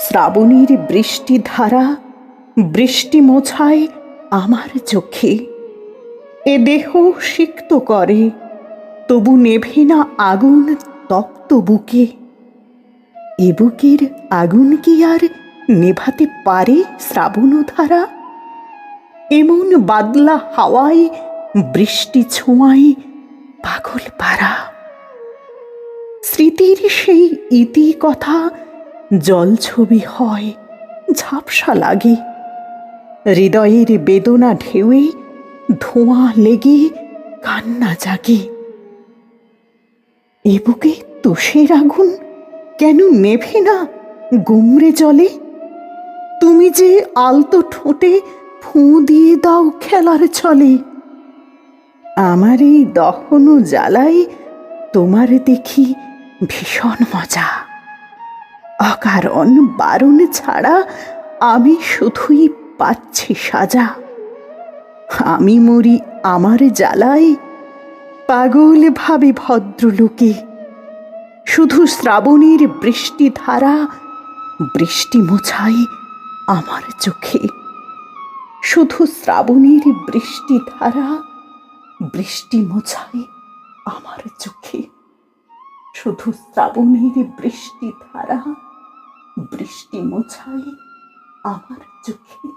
শ্রাবণীর বৃষ্টি ধারা, বৃষ্টি মোছায় আমার চোখে। এ দেহ সিক্ত করে, তবু নেভে না আগুন তপ্ত বুকে। এ বুকের আগুন কি আর নেভাতে পারে শ্রাবণ ধারা এমন বাদলা হাওয়ায় বৃষ্টি ছোঁয়ায় পাগল পাড়া। স্মৃতির সেই ইতি কথা জলছবি হয়, ঝাপসা লাগে। হৃদয়ের বেদনা ঢেউয়ে ধোঁয়া লেগে কান্না জাগে। এ বুকে তুষের আগুন কেন নেভে না গুমরে জলে? তুমি যে আলতো ঠোঁটে ফুঁ দিয়ে দাও খেলার ছলে। আমার এই দহন জ্বালাই তোমার দেখি ভীষণ মজা। অকারণ বারণ ছাড়া আমি শুধুই পাচ্ছি সাজা। আমি মরি আমার জ্বালাই, পাগল ভাবে ভদ্রলোকে। শুধু শ্রাবণীর বৃষ্টি ধারা, বৃষ্টি মোছাই আমার চোখে। শুধু শ্রাবণীর বৃষ্টি ধারা বৃষ্টি মোছায় আমার চোখে শুধু শ্রাবণের বৃষ্টি ধারা বৃষ্টি মোছায় আমার চোখে